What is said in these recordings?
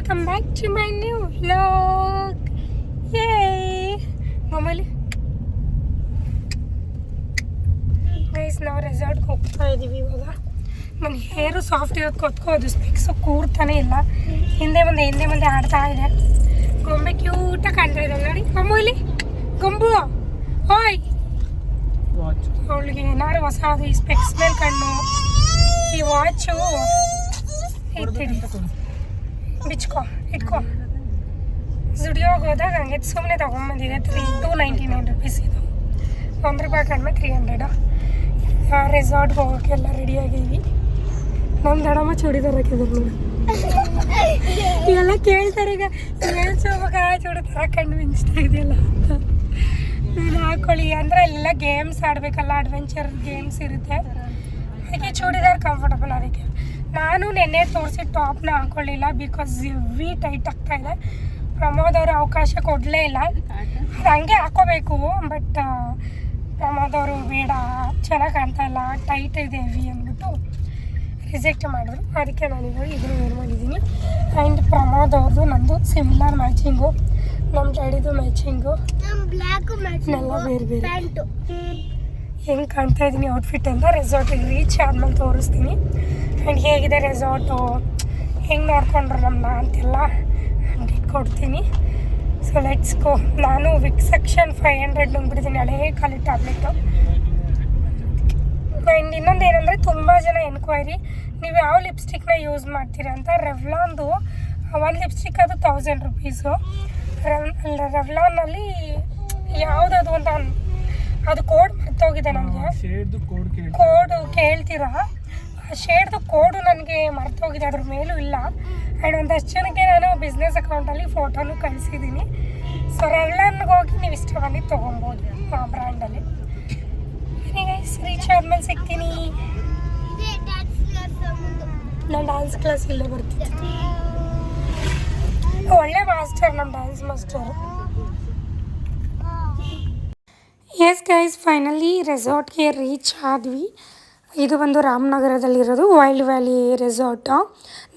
Welcome back to my new vlog ಯೇ ಮಾಮೂಲಿ guys ನಾವು ರೆಸಾರ್ಟ್ಗೆ ಹೋಗ್ತಾ ಇದ್ದೀವಿ ಇವಾಗ ನನ್ನ ಹೇರು ಸಾಫ್ಟ್ ಇರೋದು ಕೊತ್ಕೋದು ಸ್ಪೆಕ್ಸು ಕೂರ್ತಾನೆ ಇಲ್ಲ ಹಿಂದೆ ಮುಂದೆ ಹಿಂದೆ ಮುಂದೆ ಆಡ್ತಾ ಇದೆ ಗೊಂಬೆ ಕ್ಯೂಟಾಗಿ ಕಾಣ್ತಾ ಇದೆ ನೋಡಿ ಮಾಮೂಲಿ ಗೊಂಬು ಹೋಯ್ ವಾಚ್ ಅವಳಿಗೆ ಏನಾದ್ರು ಹೊಸದು ಈ ಸ್ಪೆಕ್ಸ್ ಮೇಲೆ ಕಣ್ಣು ಈ ವಾಚು ಇಟ್ಟಿಡಿ ಬಿಚ್ಕೋ, ಇಟ್ಕೋ. ಝುಡಿಯೋಗಿ ಹೋದಾಗ ಹಂಗೆ ಸುಮ್ಮನೆ ತೊಗೊಂಬಂದಿದೆ three two ninety nine rupees ಇದು. ಒಂದು ರೂಪಾಯಿ ಕಡಿಮೆ ತ್ರೀ ಹಂಡ್ರೆಡು ರೆಸಾರ್ಟ್ಗೆ ಹೋಗೋಕ್ಕೆಲ್ಲ ರೆಡಿ ಆಗಿದ್ವಿ. ನಮ್ಮ ದಡಮ್ಮ ಚೂಡಿದಾರ ಹಾಕಿದ್ರು ನೋಡಿ. ಎಲ್ಲ ಕೇಳ್ತಾರೆ ಈಗ. ಏನು ಸೋಮಕ ಚೂಡಿದಾರ ಕಣ್ಣು ಮಿಂಚ್ತಾ ಇದೆಯಲ್ಲ. ಅಂತ ನೀನು ಹಾಕೊಳ್ಳಿ. ಅಂದರೆ ಎಲ್ಲ ಗೇಮ್ಸ್ ಆಡಬೇಕಲ್ಲ ಅಡ್ವೆಂಚರ್ ಗೇಮ್ಸ್ ಇರುತ್ತೆ. ಅದಕ್ಕೆ ಚೂಡಿದಾರ್ ಕಂಫರ್ಟಬಲ್ ಅದಕ್ಕೆ. ನಾನು ನೆನ್ನೆ ತೋರಿಸಿ ಟಾಪ್ನ ಹಾಕೊಳ್ಳಿಲ್ಲ ಬಿಕಾಸ್ ವಿ ಟೈಟ್ ಆಗ್ತಾ ಇದೆ. ಪ್ರಮೋದ್ ಅವರು ಅವಕಾಶ ಕೊಡಲೇ ಇಲ್ಲ. ಅದು ಹಂಗೆ ಹಾಕೋಬೇಕು ಬಟ್ ಪ್ರಮೋದ್ ಅವರು ಬೇಡ ಚೆನ್ನಾಗಿ ಕಾಣ್ತಾ ಇಲ್ಲ ಟೈಟ್ ಇದೆ ಹೆವಿ ಅಂದ್ಬಿಟ್ಟು ರಿಜೆಕ್ಟ್ ಮಾಡಿದ್ರು. ಅದಕ್ಕೆ ನಾನು ಇವಾಗ ಇದನ್ನು ವೇರ್ ಮಾಡಿದ್ದೀನಿ? ಆ್ಯಂಡ್ ಪ್ರಮೋದ್ ಅವ್ರದ್ದು ನಂದು ಸಿಮಿಲರ್ ಮ್ಯಾಚಿಂಗು ನಮ್ಮ ಡ್ಯಾಡಿದು ಮ್ಯಾಚಿಂಗು ಎಲ್ಲ ಬೇರೆ ಬೇರೆ. ಹೆಂಗೆ ಕಾಣ್ತಾ ಇದ್ದೀನಿ ಔಟ್ಫಿಟ್ ಅಂತ ರೆಸಾರ್ಟಿಗೆ ರೀಚ್ ಆದ್ಮೇಲೆ ತೋರಿಸ್ತೀನಿ. ಆ್ಯಂಡ್ ಹೇಗಿದೆ ರೆಸಾರ್ಟು? ಹೆಂಗೆ ನೋಡ್ಕೊಂಡ್ರು ನಮ್ಮನ್ನ ಅಂತೆಲ್ಲ ಅಪ್ಡೇಟ್ ಕೊಡ್ತೀನಿ ಸೊ ಲೆಟ್ಸ್ ಗೋ ನಾನು ವಿಕ್ ಸೆಕ್ಷನ್ ಫೈವ್ ಹಂಡ್ರೆಡ್ ನುಂಗ್ಬಿಡ್ತೀನಿ ಹಳೇ ಕಾಲಿ ಟ್ಯಾಬ್ಲೆಟು ಆ್ಯಂಡ್ ಇನ್ನೊಂದು ಏನಂದರೆ ತುಂಬ ಜನ ಎನ್ಕ್ವೈರಿ ನೀವು ಯಾವ ಲಿಪ್ಸ್ಟಿಕ್ನ ಯೂಸ್ ಮಾಡ್ತೀರಾ ಅಂತ. ರೆವ್ಲಾನ್ದು ಒಂದು ಲಿಪ್ಸ್ಟಿಕ್ ಅದು ತೌಸಂಡ್ ರುಪೀಸು ರೆವ್ಲಾನಲ್ಲಿ ಯಾವುದದು ಅಂತ ಅದು ಕೋಡ್ ಮರ್ತೋಗಿದೆ ನನಗೆ ಕೋಡು ಕೇಳ್ತೀರಾ? ಆ ಶೇಡ್ದು ಕೋಡು ನನಗೆ ಮರ್ತೋಗಿದೆ, ಅದ್ರ ಮೇಲೂ ಇಲ್ಲ. ಆ್ಯಂಡ್ ಒಂದಷ್ಟು ಜನಕ್ಕೆ ನಾನು ಬಿಸ್ನೆಸ್ ಅಕೌಂಟಲ್ಲಿ ಫೋಟೋನು ಕಳಿಸಿದ್ದೀನಿ. ಸೊ ರೆವ್ಲಾನ್ಗೆ ಹೋಗಿ ನೀವು ಇಷ್ಟ ಬಂದು ತೊಗೊಬೋದು ಆ ಬ್ರ್ಯಾಂಡಲ್ಲಿ ಗೈಸ್ ರೀಚ್ ಆದ್ಮೇಲೆ ಸಿಗ್ತೀನಿ. ನಾನು ಡ್ಯಾನ್ಸ್ ಕ್ಲಾಸ್ ಇಲ್ಲೇ ಬರ್ತಿದ್ದೆ ಒಳ್ಳೆ ಮಾಸ್ಟರ್ ನಮ್ಮ dance master yes guys finally ರೆಸಾರ್ಟ್ಗೆ ರೀಚ್ ಆದ್ವಿ. ಇದು ಬಂದು ರಾಮನಗರದಲ್ಲಿರೋದು ವೈಲ್ಡ್ ವ್ಯಾಲಿ ರೆಸಾರ್ಟು.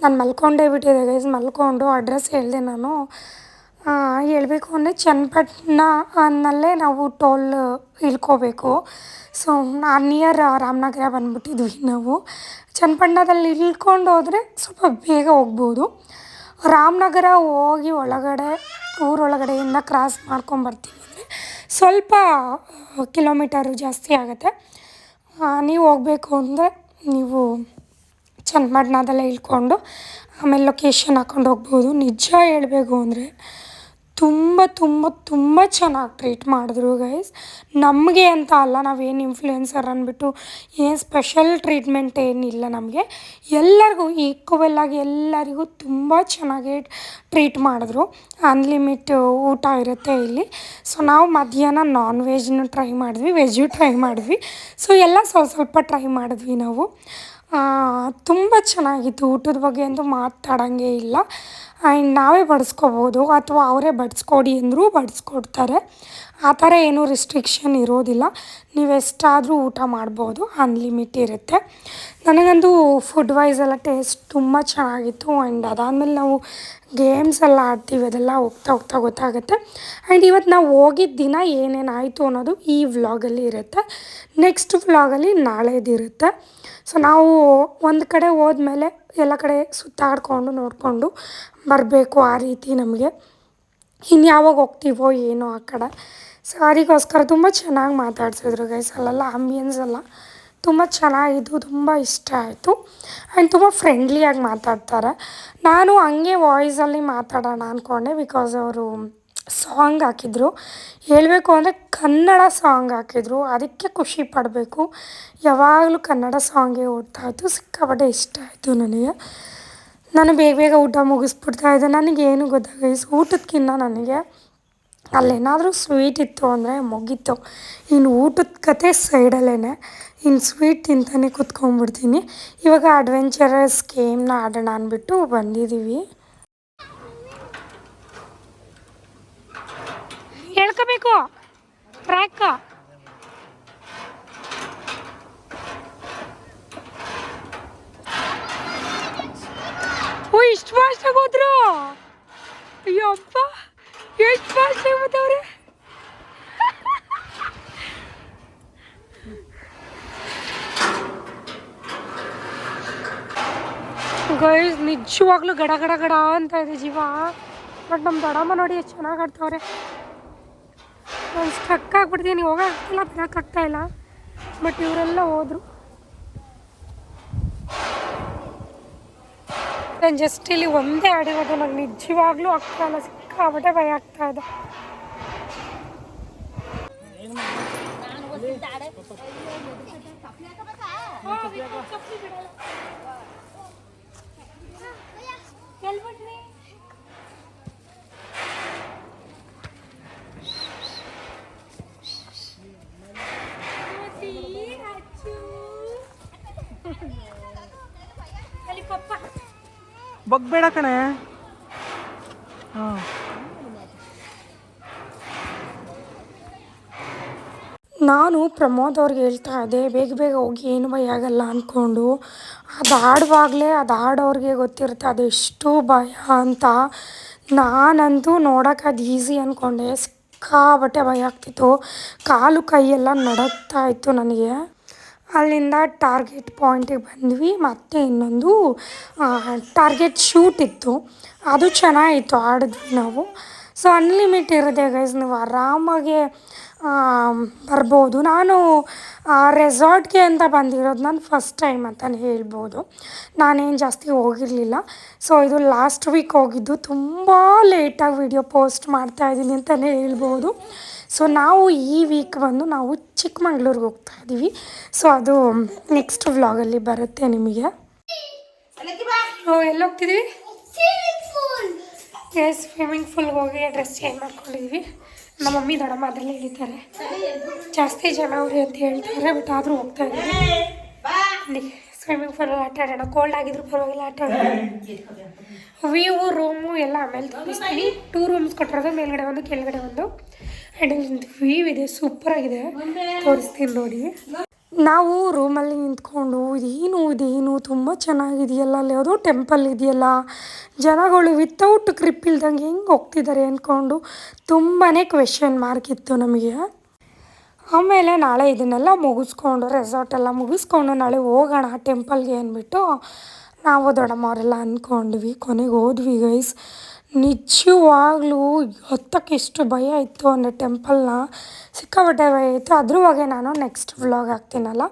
ನಾನು ಮಲ್ಕೊಂಡೇ ಬಿಟ್ಟಿದ್ದೆ ಗೈಸ್ ಮಲ್ಕೊಂಡು ಅಡ್ರೆಸ್ ಹೇಳಿದೆ ನಾನು. ಹೇಳಬೇಕು ಅಂದರೆ ಚನ್ನಪಟ್ಟಣ ನಾವು ಟೋಲ್ ಇಳ್ಕೋಬೇಕು. ಸೊ ನಿಯರ್ ರಾಮನಗರ ಬಂದ್ಬಿಟ್ಟಿದ್ವಿ ನಾವು. ಚನ್ನಪಟ್ಟಣದಲ್ಲಿ ಇಳ್ಕೊಂಡು ಹೋದರೆ ಸ್ವಲ್ಪ ಬೇಗ ಹೋಗ್ಬೋದು. ರಾಮನಗರ ಹೋಗಿ ಒಳಗಡೆ, ಊರೊಳಗಡೆಯಿಂದ ಕ್ರಾಸ್ ಮಾಡ್ಕೊಂಬರ್ತೀವಿ ಅಂದರೆ ಸ್ವಲ್ಪ ಕಿಲೋಮೀಟರು ಜಾಸ್ತಿ ಆಗುತ್ತೆ. ನೀವು ಹೋಗಬೇಕು ಅಂದರೆ ನೀವು ಚನ್ನಪಟ್ಟಣದಲ್ಲೇ ಇಳ್ಕೊಂಡು ಆಮೇಲೆ ಲೊಕೇಶನ್ ಹಾಕ್ಕೊಂಡು ಹೋಗ್ಬೋದು. ನಿಜ ಹೇಳಬೇಕು ಅಂದರೆ ತುಂಬ ತುಂಬ ತುಂಬ ಚೆನ್ನಾಗಿ ಟ್ರೀಟ್ ಮಾಡಿದ್ರು ಗೈಸ್ ನಮಗೆ ಅಂತ ಅಲ್ಲ ನಾವೇನು ಇನ್ಫ್ಲೂಯೆನ್ಸರ್ ಅಂದ್ಬಿಟ್ಟು ಏನು ಸ್ಪೆಷಲ್ ಟ್ರೀಟ್ಮೆಂಟ್ ಏನಿಲ್ಲ ನಮಗೆ. ಎಲ್ಲರಿಗೂ ಈಕ್ವಲ್ ಆಗಿ ಎಲ್ಲರಿಗೂ ತುಂಬ ಚೆನ್ನಾಗಿ ಟ್ರೀಟ್ ಮಾಡಿದ್ರು. ಅನ್ಲಿಮಿಟ್ ಊಟ ಇರುತ್ತೆ ಇಲ್ಲಿ. ಸೊ ನಾವು ಮಧ್ಯಾಹ್ನ ನಾನ್ ವೆಜ್ನು ಟ್ರೈ ಮಾಡಿದ್ವಿ ವೆಜ್ಜು ಟ್ರೈ ಮಾಡಿದ್ವಿ. ಸೊ ಎಲ್ಲ ಸ್ವಲ್ಪ ಸ್ವಲ್ಪ ಟ್ರೈ ಮಾಡಿದ್ವಿ ನಾವು. ತುಂಬ ಚೆನ್ನಾಗಿತ್ತು. ಊಟದ ಬಗ್ಗೆ ಅಂತೂ ಮಾತಾಡೋಂಗೆ ಇಲ್ಲ. ಆ್ಯಂಡ್ ನಾವೇ ಬಡಿಸ್ಕೋಬೋದು ಅಥವಾ ಅವರೇ ಬಡಿಸ್ಕೊಡಿ ಅಂದರೂ ಬಡಿಸ್ಕೊಡ್ತಾರೆ. ಆ ಥರ ಏನೂ ರಿಸ್ಟ್ರಿಕ್ಷನ್ ಇರೋದಿಲ್ಲ. ನೀವು ಎಷ್ಟಾದರೂ ಊಟ ಮಾಡ್ಬೋದು ಅನ್ಲಿಮಿಟ್ ಇರುತ್ತೆ. ನನಗಂತೂ ಫುಡ್ ವೈಸ್ ಎಲ್ಲ ಟೇಸ್ಟ್ ತುಂಬ ಚೆನ್ನಾಗಿತ್ತು ಆ್ಯಂಡ್ ಅದಾದಮೇಲೆ ನಾವು ಗೇಮ್ಸ್ ಎಲ್ಲ ಆಡ್ತೀವಿ, ಅದೆಲ್ಲ ಹೋಗ್ತಾ ಹೋಗ್ತಾ ಗೊತ್ತಾಗುತ್ತೆ. ಆ್ಯಂಡ್ ಇವತ್ತು ನಾವು ಹೋಗಿದ್ದ ದಿನ ಏನೇನಾಯಿತು ಅನ್ನೋದು ಈ ವ್ಲಾಗಲ್ಲಿ ಇರುತ್ತೆ. ನೆಕ್ಸ್ಟ್ ವ್ಲಾಗಲ್ಲಿ ನಾಳೆದಿರುತ್ತೆ ಸೊ ನಾವು ಒಂದು ಕಡೆ ಹೋದ್ಮೇಲೆ ಎಲ್ಲ ಕಡೆ ಸುತ್ತಾಡ್ಕೊಂಡು ನೋಡಿಕೊಂಡು ಬರಬೇಕು ಆ ರೀತಿ ನಮಗೆ. ಇನ್ಯಾವಾಗ ಹೋಗ್ತೀವೋ ಏನೋ ಆ ಕಡೆ. ಸೊ ಅದಕ್ಕೋಸ್ಕರ ತುಂಬ ಚೆನ್ನಾಗಿ ಮಾತಾಡ್ಸಿದ್ರು ಗೈಸ್ ಅಲ್ಲೆಲ್ಲ ಆಂಬಿಯನ್ಸ್ ಎಲ್ಲ ತುಂಬ ಚೆನ್ನಾಗಿದ್ದು, ತುಂಬ ಇಷ್ಟ ಆಯಿತು. ಆ್ಯಂಡ್ ತುಂಬ ಫ್ರೆಂಡ್ಲಿಯಾಗಿ ಮಾತಾಡ್ತಾರೆ. ನಾನು ಹಂಗೆ ವಾಯ್ಸಲ್ಲಿ ಮಾತಾಡೋಣ ಅಂದ್ಕೊಂಡೆ ಬಿಕಾಸ್ ಅವರು ಸಾಂಗ್ ಹಾಕಿದ್ರು. ಹೇಳಬೇಕು ಅಂದರೆ ಕನ್ನಡ ಸಾಂಗ್ ಹಾಕಿದ್ರು. ಅದಕ್ಕೆ ಖುಷಿ ಪಡಬೇಕು. ಯಾವಾಗಲೂ ಕನ್ನಡ ಸಾಂಗೇ ಓಡ್ತಾ ಇತ್ತು ಸಿಕ್ಕಾಪಟ್ಟೆ ಇಷ್ಟ ಆಯಿತು ನನಗೆ. ನಾನು ಬೇಗ ಬೇಗ ಊಟ ಮುಗಿಸ್ಬಿಡ್ತಾ ಇದ್ದೆ. ನನಗೇನು ಗೊತ್ತಾಗೈಸ್ ಊಟಕ್ಕಿಂತ ನನಗೆ ಅಲ್ಲೇನಾದರೂ ಸ್ವೀಟ್ ಇತ್ತು ಅಂದರೆ ಮುಗೀತು. ಇನ್ನು ಊಟದ ಕತೆ ಸೈಡಲ್ಲೇ ಇನ್ನು ಸ್ವೀಟ್ ತಿಂತಾನೆ ಕೂತ್ಕೊಂಡ್ಬಿಡ್ತೀನಿ. ಇವಾಗ ಅಡ್ವೆಂಚರಸ್ ಗೇಮ್ನ ಆಡೋಣ ಅಂದ್ಬಿಟ್ಟು ಬಂದಿದ್ದೀವಿ ಹೇಳ್ಕೋಬೇಕು. ಟ್ರ್ಯಾಕ್ ಇಷ್ಟು ಫಾಸ್ಟಾಗಿ ಹೋದ್ರು? ಅಯ್ಯಪ್ಪ ಎಷ್ಟು ಫಾಸ್ಟ್ ಹೋದವ್ರೆ ಗೈಸ್ ನಿಜವಾಗ್ಲೂ ಗಡ ಗಡ ಗಡ ಅಂತ ಇದೆ ಜೀವ. ಬಟ್ ನಮ್ಮ ದಡಮ್ಮ ನೋಡಿ ಎಷ್ಟು ಚೆನ್ನಾಗಿ ಆಡ್ತಾವ್ರೆ. ನಾನು ಸ್ಟಕ್ ಆಗ್ಬಿಡ್ತೀನಿ ಹೋಗೋಕ್ಕಾಗ್ತಿಲ್ಲ ಬರೋಕ್ಕಾಗ್ತಾ ಇಲ್ಲ. ಬಟ್ ಇವರೆಲ್ಲ ಹೋದ್ರು. ನಾನು ಜಸ್ಟ್ ಇಲ್ಲಿ ಒಂದೇ ಆಡಿರೋದು ನನಗೆ ನಿಜವಾಗ್ಲೂ ಆಗ್ತಾ ಇಲ್ಲ. ಸಿಕ್ಕಾಬಟ್ಟೆ ಭಯ ಆಗ್ತಾ ಇದೆ ಅಲ್ಲಿ ಪಪ್ಪ ಬಗ್ಬೇಡ ಕಣೆ ಹಾಂ ನಾನು ಪ್ರಮೋದ್ ಅವ್ರಿಗೆ ಹೇಳ್ತಾ ಇದ್ದೆ, ಬೇಗ ಬೇಗ ಹೋಗಿ ಏನು ಭಯ ಆಗಲ್ಲ ಅಂದ್ಕೊಂಡು. ಅದು ಆಡುವಾಗಲೇ ಅದು ಆಡೋರಿಗೆ ಗೊತ್ತಿರುತ್ತೆ, ಅದು ಎಷ್ಟು ಭಯ ಅಂತ. ನಾನಂತೂ ನೋಡೋಕೆ ಅದು ಈಸಿ ಅಂದ್ಕೊಂಡೆ ಸಿಕ್ಕಾಬಟ್ಟೆ ಭಯ ಆಗ್ತಿತ್ತು. ಕಾಲು ಕೈಯೆಲ್ಲ ನಡಕ್ತಾ ಇತ್ತು ನನಗೆ. ಅಲ್ಲಿಂದ ಟಾರ್ಗೆಟ್ ಪಾಯಿಂಟಿಗೆ ಬಂದ್ವಿ, ಮತ್ತು ಇನ್ನೊಂದು ಟಾರ್ಗೆಟ್ ಶೂಟ್ ಇತ್ತು. ಅದು ಚೆನ್ನಾಗಿತ್ತು, ಆಡಿದ್ವಿ ನಾವು. ಸೊ ಅನ್ಲಿಮಿಟ್ ಇರುತ್ತೆ ಗೈಸ್ ನೀವು ಆರಾಮಾಗಿ ಬರ್ಬೋದು. ನಾನು ರೆಸಾರ್ಟ್ಗೆ ಅಂತ ಬಂದಿರೋದು ನಾನು ಫಸ್ಟ್ ಟೈಮ್ ಅಂತಲೇ ಹೇಳ್ಬೋದು. ನಾನೇನು ಜಾಸ್ತಿ ಹೋಗಿರಲಿಲ್ಲ. ಸೊ ಇದು ಲಾಸ್ಟ್ ವೀಕ್ ಹೋಗಿದ್ದು. ತುಂಬ ಲೇಟಾಗಿ ವಿಡಿಯೋ ಪೋಸ್ಟ್ ಮಾಡ್ತಾಯಿದ್ದೀನಿ ಅಂತಲೇ ಹೇಳ್ಬೋದು. ಸೊ ನಾವು ಈ ವೀಕ್ ಬಂದು ನಾವು ಚಿಕ್ಕಮಂಗ್ಳೂರಿಗೆ ಹೋಗ್ತಾ ಇದ್ದೀವಿ. ಸೊ ಅದು ನೆಕ್ಸ್ಟ್ ವ್ಲಾಗಲ್ಲಿ ಬರುತ್ತೆ ನಿಮಗೆ. ಎಲ್ಲಿ ಹೋಗ್ತಿದ್ದೀವಿ ಎಸ್ ಸ್ವಿಮ್ಮಿಂಗ್ ಫೂಲ್ಗೆ ಹೋಗಿ ಡ್ರೆಸ್ ಚೇಂಜ್ ಮಾಡ್ಕೊಂಡಿದ್ವಿ. ನಮ್ಮ ಮಮ್ಮಿ ದೊಡ್ಡಮ್ಮ ಅದರಲ್ಲೇ ಇಳಿತಾರೆ. ಜಾಸ್ತಿ ಜನ ಅವ್ರಿ ಅಂತ ಹೇಳ್ತಾರೆ ಬಟ್ ಆದರೂ ಹೋಗ್ತಾ ಇದ್ದೀವಿ ಸ್ವಿಮ್ಮಿಂಗ್ ಫೂಲಲ್ಲಿ ಆಟ ಆಡೋಣ. ಕೋಲ್ಡ್ ಆಗಿದ್ರು ಪರವಾಗಿಲ್ಲ, ಆಟ ಆಡೋಣ. ವ್ಯೂ ರೂಮು ಎಲ್ಲ ಆಮೇಲೆ ತೋರಿಸ್ತೀನಿ. ಟೂ ರೂಮ್ಸ್ ಕೊಟ್ಟಿರೋದು, ಮೇಲ್ಗಡೆ ಒಂದು, ಕೆಳಗಡೆ ಒಂದು. ಆ್ಯಂಡ್ ವ್ಯೂ ಇದೆ ಸೂಪರಾಗಿದೆ ತೋರಿಸ್ತೀನಿ ನೋಡಿ. ನಾವು ರೂಮಲ್ಲಿ ನಿಂತ್ಕೊಂಡು, ಇದೇನು ಇದೇನು, ತುಂಬ ಚೆನ್ನಾಗಿದೆಯಲ್ಲ, ಅಲ್ಲಿ ಯಾವುದೋ ಟೆಂಪಲ್ ಇದೆಯಲ್ಲ, ಜನಗಳು ವಿತೌಟ್ ಕ್ರಿಪ್ ಇಲ್ದಂಗೆ ಹೆಂಗೆ ಹೋಗ್ತಿದ್ದಾರೆ? ಅಂದ್ಕೊಂಡು ತುಂಬಾ ಕ್ವೆಶನ್ ಮಾರ್ಕ್ ಇತ್ತು ನಮಗೆ. ಆಮೇಲೆ ನಾಳೆ ಇದನ್ನೆಲ್ಲ ಮುಗಿಸ್ಕೊಂಡು ರೆಸಾರ್ಟ್ ಎಲ್ಲ ಮುಗಿಸ್ಕೊಂಡು ನಾಳೆ ಹೋಗೋಣ ಟೆಂಪಲ್ಗೆ ಅಂದ್ಬಿಟ್ಟು ನಾವು ದೊಡ್ಡಮ್ಮವರೆಲ್ಲ ಅಂದ್ಕೊಂಡ್ವಿ, ಕೊನೆಗೆ ಹೋದ್ವಿ ಗೈಸ್ ನಿಜವಾಗ್ಲೂ ಹತ್ತಕ್ಕೆ ಎಷ್ಟು ಭಯ ಇತ್ತು ಅಂದರೆ ಟೆಂಪಲ್ನ ಸಿಕ್ಕಾಪಟ್ಟೆ ಭಯ ಇತ್ತು. ಅದ್ರ ಬಗ್ಗೆ ನಾನು ನೆಕ್ಸ್ಟ್ ವ್ಲಾಗ್ ಹಾಕ್ತೀನಲ್ಲ,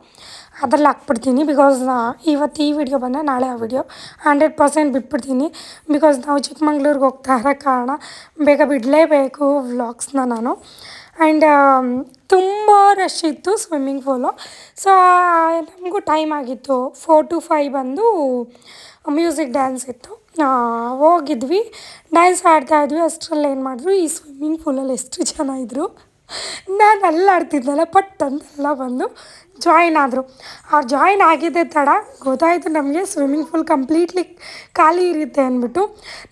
ಅದ್ರಲ್ಲಿ ಹಾಕ್ಬಿಡ್ತೀನಿ ಬಿಕಾಸ್ ಇವತ್ತು ಈ ವಿಡಿಯೋ ಬಂದರೆ ನಾಳೆ ಆ ವಿಡಿಯೋ ಹಂಡ್ರೆಡ್ ಪರ್ಸೆಂಟ್ ಬಿಟ್ಬಿಡ್ತೀನಿ ಬಿಕಾಸ್ ನಾವು ಚಿಕ್ಕಮಂಗ್ಳೂರಿಗೆ ಹೋಗ್ತಾ ಇರೋ ಕಾರಣ ಬೇಗ ಬಿಡಲೇಬೇಕು ವ್ಲಾಗ್ಸ್ನ ನಾನು. ಆ್ಯಂಡ್ ತುಂಬ ರಶ್ ಇತ್ತು ಸ್ವಿಮ್ಮಿಂಗ್ ಫೂಲು ಸೊ ನಮಗೂ ಟೈಮ್ ಆಗಿತ್ತು. ಫೋರ್ ಟು ಫೈವ್ ಬಂದು ಮ್ಯೂಸಿಕ್ ಡ್ಯಾನ್ಸ್ ಇತ್ತು. ಹೋಗಿದ್ವಿ. ಡ್ಯಾನ್ಸ್ ಆಡ್ತಾ ಇದ್ವಿ. ಅಷ್ಟರಲ್ಲಿ ಏನು ಮಾಡಿದ್ರು, ಈ ಸ್ವಿಮ್ಮಿಂಗ್ ಪೂಲಲ್ಲಿ ಎಷ್ಟು ಜನ ಇದ್ದರು ನಾನು ಅಲ್ಲಿ ಪಟ್ಟಂತೆಲ್ಲ ಪಟ್ ಬಂದು ಜಾಯಿನ್ ಆದರು. ಅವ್ರು ಜಾಯಿನ್ ಆಗಿದ್ದೆ ತಡ ಗೊತ್ತಾಯಿತು ನಮಗೆ ಸ್ವಿಮ್ಮಿಂಗ್ ಫೂಲ್ ಕಂಪ್ಲೀಟ್ಲಿ ಖಾಲಿ ಇರುತ್ತೆ ಅಂದ್ಬಿಟ್ಟು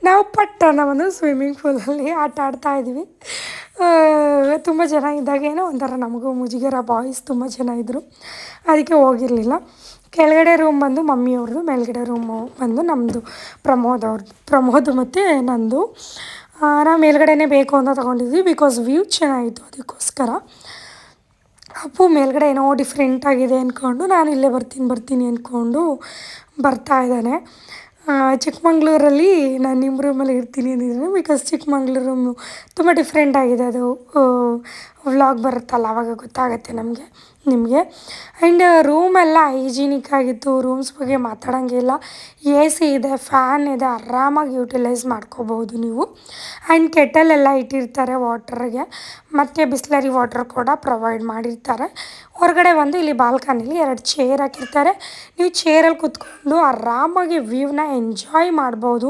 ನಾವು ಪಟ್ಟಣ ಒಂದು ಸ್ವಿಮ್ಮಿಂಗ್ ಫೂಲಲ್ಲಿ ಆಟ ಆಡ್ತಾ ಇದ್ವಿ. ತುಂಬ ಜನ ಇದ್ದಾಗೇನೋ ಒಂಥರ ನಮಗೂ ಮುಜುಗರ ಬಾಯ್ಸ್ ತುಂಬ ಜನ ಇದ್ದರು ಅದಕ್ಕೆ ಹೋಗಿರಲಿಲ್ಲ. ಕೆಳಗಡೆ ರೂಮ್ ಬಂದು ಮಮ್ಮಿಯವ್ರದ್ದು ಮೇಲ್ಗಡೆ ರೂಮ್ ಬಂದು ನಮ್ಮದು ಪ್ರಮೋದ್ ಅವ್ರದ್ದು ಪ್ರಮೋದ್ ಮತ್ತು ನಂದು. ನಾವು ಮೇಲ್ಗಡೆನೇ ಬೇಕು ಅಂತ ತೊಗೊಂಡಿದ್ವಿ ಬಿಕಾಸ್ ವ್ಯೂ ಚೆನ್ನಾಗಿತ್ತು ಅದಕ್ಕೋಸ್ಕರ. ಅಪ್ಪು ಮೇಲ್ಗಡೆ ಏನೋ ಡಿಫ್ರೆಂಟ್ ಆಗಿದೆ ಅಂದ್ಕೊಂಡು ನಾನು ಇಲ್ಲೇ ಬರ್ತೀನಿ ಬರ್ತೀನಿ ಅಂದ್ಕೊಂಡು ಬರ್ತಾ ಇದ್ದಾನೆ. ಚಿಕ್ಕಮಂಗ್ಳೂರಲ್ಲಿ ನಾನು ನಿಮ್ಮ ರೂಮಲ್ಲಿ ಇರ್ತೀನಿ ಅಂದಿದ್ದೀನಿ ಬಿಕಾಸ್ ಚಿಕ್ಕಮಂಗ್ಳೂರು ರೂಮು ತುಂಬ ಡಿಫ್ರೆಂಟ್ ಆಗಿದೆ ಅದು. ವ್ಲಾಗ್ ಬರುತ್ತಲ್ಲ ಆವಾಗ ಗೊತ್ತಾಗುತ್ತೆ ನಮಗೆ, ನಿಮಗೆ. ಆ್ಯಂಡ್ ರೂಮೆಲ್ಲ ಹೈಜೀನಿಕ್ ಆಗಿತ್ತು ರೂಮ್ಸ್ ಬಗ್ಗೆ ಮಾತಾಡೋಂಗಿಲ್ಲ ಎ ಸಿ ಇದೆ ಫ್ಯಾನ್ ಇದೆ, ಆರಾಮಾಗಿ ಯೂಟಿಲೈಸ್ ಮಾಡ್ಕೋಬೋದು ನೀವು. ಆ್ಯಂಡ್ ಕೆಟಲೆಲ್ಲ ಇಟ್ಟಿರ್ತಾರೆ ವಾಟರ್ಗೆ ಮತ್ತು ಬಿಸ್ಲರಿ ವಾಟರ್ ಕೂಡ ಪ್ರೊವೈಡ್ ಮಾಡಿರ್ತಾರೆ. ಹೊರಗಡೆ ಬಂದು ಇಲ್ಲಿ ಬಾಲ್ಕನಿಲಿ ಎರಡು ಚೇರ್ ಹಾಕಿರ್ತಾರೆ. ನೀವು ಚೇರಲ್ಲಿ ಕೂತ್ಕೊಂಡು ಆರಾಮಾಗಿ ವ್ಯೂವ್ನ ಎಂಜಾಯ್ ಮಾಡ್ಬೋದು.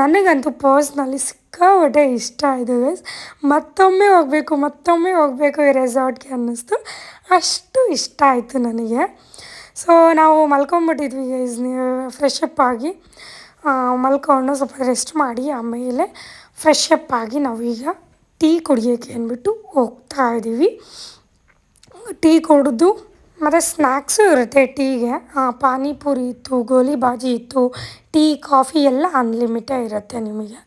ನನಗಂತೂ ಪರ್ಸ್ನಲ್ಲಿ ಸಿಕ್ಕಾಪಟ್ಟೆ ಇಷ್ಟ ಇದು ಮತ್ತೊಮ್ಮೆ ಹೋಗಬೇಕು ಮತ್ತೊಮ್ಮೆ ಹೋಗಬೇಕು ಈ ರೆಸಾರ್ಟ್ಗೆ ಅನ್ನಿಸ್ತು. ಅಷ್ಟು ಇಷ್ಟ ಆಯಿತು ನನಗೆ. ಸೊ ನಾವು ಮಲ್ಕೊಂಬಿಟ್ಟಿದ್ವಿ ಗೈಸ್ ನೀವು ಫ್ರೆಶ್ ಅಪ್ ಆಗಿ. ಮಲ್ಕೊಂಡು ಸ್ವಲ್ಪ ರೆಸ್ಟ್ ಮಾಡಿ ಆಮೇಲೆ ಫ್ರೆಶ್ ಅಪ್ ಆಗಿ ನಾವೀಗ ಟೀ ಕುಡಿಯೋಕ್ಕೆ ಅಂದ್ಬಿಟ್ಟು ಹೋಗ್ತಾ ಇದ್ದೀವಿ. ಟೀ ಕುಡಿದು ಮತ್ತು ಸ್ನ್ಯಾಕ್ಸು ಇರುತ್ತೆ ಟೀಗೆ. ಪಾನಿಪುರಿ ಇತ್ತು, ಗೋಲಿ ಬಾಜಿ ಇತ್ತು, ಟೀ, ಕಾಫಿ ಎಲ್ಲ ಅನ್ಲಿಮಿಟೆಡ್ ಇರುತ್ತೆ ನಿಮಗೆ.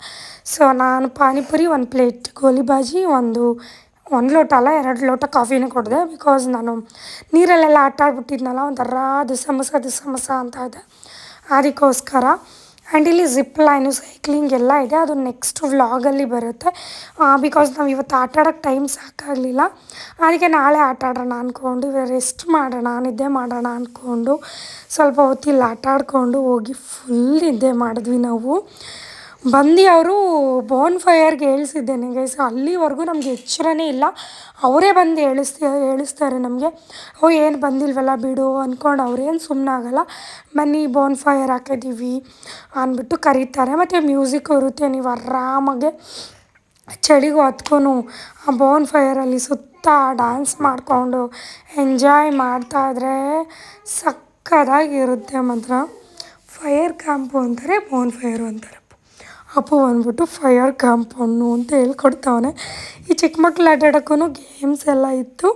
ಸೊ ನಾನು ಪಾನಿಪುರಿ ಒಂದು ಪ್ಲೇಟ್, ಗೋಲಿ ಬಾಜಿ ಒಂದು ಒಂದು ಲೋಟ ಅಲ್ಲ, ಎರಡು ಲೋಟ ಕಾಫಿನೂ ಕೊಡಿದೆ ಬಿಕಾಸ್ ನಾನು ನೀರಲ್ಲೆಲ್ಲ ಆಟ ಆಡ್ಬಿಟ್ಟಿದ್ನಲ್ಲ ಒಂಥರ ದಿಸಮಸ ಸಮಸ ಅಂತ ಇದೆ. ಅದಕ್ಕೋಸ್ಕರ ಆ್ಯಂಡ್ ಇಲ್ಲಿ ಜಿಪ್ ಲೈನು ಸೈಕ್ಲಿಂಗ್ ಎಲ್ಲ ಇದೆ. ಅದು ನೆಕ್ಸ್ಟ್ ವ್ಲಾಗಲ್ಲಿ ಬರುತ್ತೆ. ಬಿಕಾಸ್ ನಾವು ಇವತ್ತು ಆಟ ಆಡೋಕ್ಕೆ ಟೈಮ್ ಸಾಕಾಗಲಿಲ್ಲ ಅದಕ್ಕೆ ನಾಳೆ ಆಟ ಆಡೋಣ ಅಂದ್ಕೊಂಡು ರೆಸ್ಟ್ ಮಾಡೋಣ, ನಿದ್ದೆ ಮಾಡೋಣ ಅಂದ್ಕೊಂಡು ಸ್ವಲ್ಪ ಹೊತ್ತಿಲ್ಲಿ ಆಟ ಆಡಿಕೊಂಡು ಹೋಗಿ ಫುಲ್ ನಿದ್ದೆ ಮಾಡಿದ್ವಿ ನಾವು. ಬಂದು ಅವರು ಬೋನ್ ಫೈಯರ್ಗೆ ಹೇಳಿಸಿದ್ದೆ ನನಗೆ ಗೈಸ್ ಅಲ್ಲಿವರೆಗೂ ನಮಗೆ ಎಚ್ಚರನೇ ಇಲ್ಲ. ಅವರೇ ಬಂದು ಹೇಳಿಸ್ತ, ಹೇಳಿಸ್ತಾರೆ ನಮಗೆ. ಓ, ಏನು ಬಂದಿಲ್ವಲ್ಲ ಬಿಡು ಅಂದ್ಕೊಂಡು ಅವ್ರೇನು ಸುಮ್ಮನೆ ಆಗಲ್ಲ. ಬನ್ನಿ ಬೋನ್ ಫೈಯರ್ ಹಾಕಿದ್ದೀವಿ ಅಂದ್ಬಿಟ್ಟು ಕರೀತಾರೆ. ಮತ್ತು ಮ್ಯೂಸಿಕ್ ಇರುತ್ತೆ ನೀವು ಆರಾಮಾಗೆ ಚಳಿಗೂ ಹತ್ಕೊಂಡು ಆ ಬೋನ್ ಫೈಯರಲ್ಲಿ ಸುತ್ತ ಡ್ಯಾನ್ಸ್ ಮಾಡಿಕೊಂಡು ಎಂಜಾಯ್ ಮಾಡ್ತಾಯಿದ್ರೆ ಸಕ್ಕದಾಗಿರುತ್ತೆ ಮಾತ್ರ. ಫೈರ್ ಕ್ಯಾಂಪು ಅಂತಾರೆ ಬೋನ್ ಫೈರು ಅಂತಾರೆ. ಅಪ್ಪು ಬಂದ್ಬಿಟ್ಟು ಫೈರ್ ಕಾಂಪೌಂಡು ಅಂತ ಹೇಳ್ಕೊಡ್ತಾವನೆ. ಈ ಚಿಕ್ಕ ಮಕ್ಳು ಆಟ ಆಡೋಕ್ಕೂ ಗೇಮ್ಸ್ ಎಲ್ಲ ಇತ್ತು.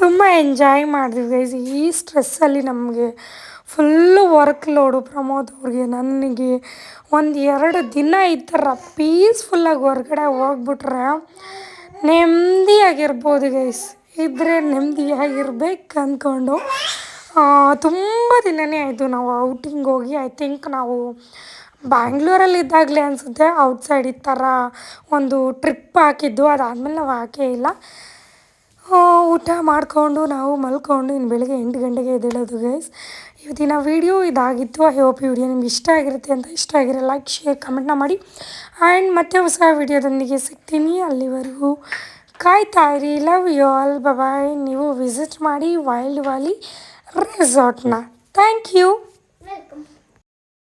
ತುಂಬ ಎಂಜಾಯ್ ಮಾಡಿದ್ವಿ ಗೈಸ್ ಈ ಸ್ಟ್ರೆಸ್ಸಲ್ಲಿ ನಮಗೆ ಫುಲ್ಲು ವರ್ಕ್ ಲೋಡು ಪ್ರಮೋದ್ ಅವ್ರಿಗೆ, ನನಗೆ ಒಂದು ಎರಡು ದಿನ ಈ ಪೀಸ್ಫುಲ್ಲಾಗಿ ಹೊರಗಡೆ ಹೋಗ್ಬಿಟ್ರೆ ನೆಮ್ಮದಿಯಾಗಿರ್ಬೋದು ಗೈಸ್ ಇದ್ದರೆ ನೆಮ್ಮದಿಯಾಗಿರ್ಬೇಕು ಅಂದ್ಕೊಂಡು ತುಂಬ ದಿನವೇ ಆಯಿತು ನಾವು ಔಟಿಂಗ್ ಹೋಗಿ. ಐ ಥಿಂಕ್ ನಾವು ಬ್ಯಾಂಗ್ಳೂರಲ್ಲಿದ್ದಾಗಲೇ ಅನಿಸುತ್ತೆ ಔಟ್ಸೈಡ್ ಈ ಥರ ಒಂದು ಟ್ರಿಪ್ ಹಾಕಿದ್ದು. ಅದಾದಮೇಲೆ ನಾವು ಹಾಕೇ ಇಲ್ಲ. ಊಟ ಮಾಡಿಕೊಂಡು ನಾವು ಮಲ್ಕೊಂಡು ಇನ್ನು ಬೆಳಗ್ಗೆ ಎಂಟು ಗಂಟೆಗೆ ಎದ್ದೇಳೋದು ಗೈಸ್ ಇವತ್ತಿನ ವೀಡಿಯೋ ಇದಾಗಿತ್ತು. ಐ ಹೋಪ್ ಈ ವಿಡಿಯೋ ನಿಮ್ಗೆ ಇಷ್ಟ ಆಗಿರುತ್ತೆ ಅಂತ ಇಷ್ಟ ಆಗಿರೋ ಲೈಕ್ ಶೇರ್ ಕಮೆಂಟ್ನ ಮಾಡಿ. ಆ್ಯಂಡ್ ಮತ್ತೆ ಹೊಸ ವಿಡಿಯೋದೊಂದಿಗೆ ಸಿಗ್ತೀನಿ. ಅಲ್ಲಿವರೆಗೂ ಕಾಯ್ತಾ ಇರಿ. ಲವ್ ಯು ಆಲ್ ಬಾಯ್ ನೀವು ವಿಸಿಟ್ ಮಾಡಿ ವೈಲ್ಡ್ ವ್ಯಾಲಿ ರೆಸಾರ್ಟ್ನ ಥ್ಯಾಂಕ್ ಯು ವೆಲ್ಕಮ್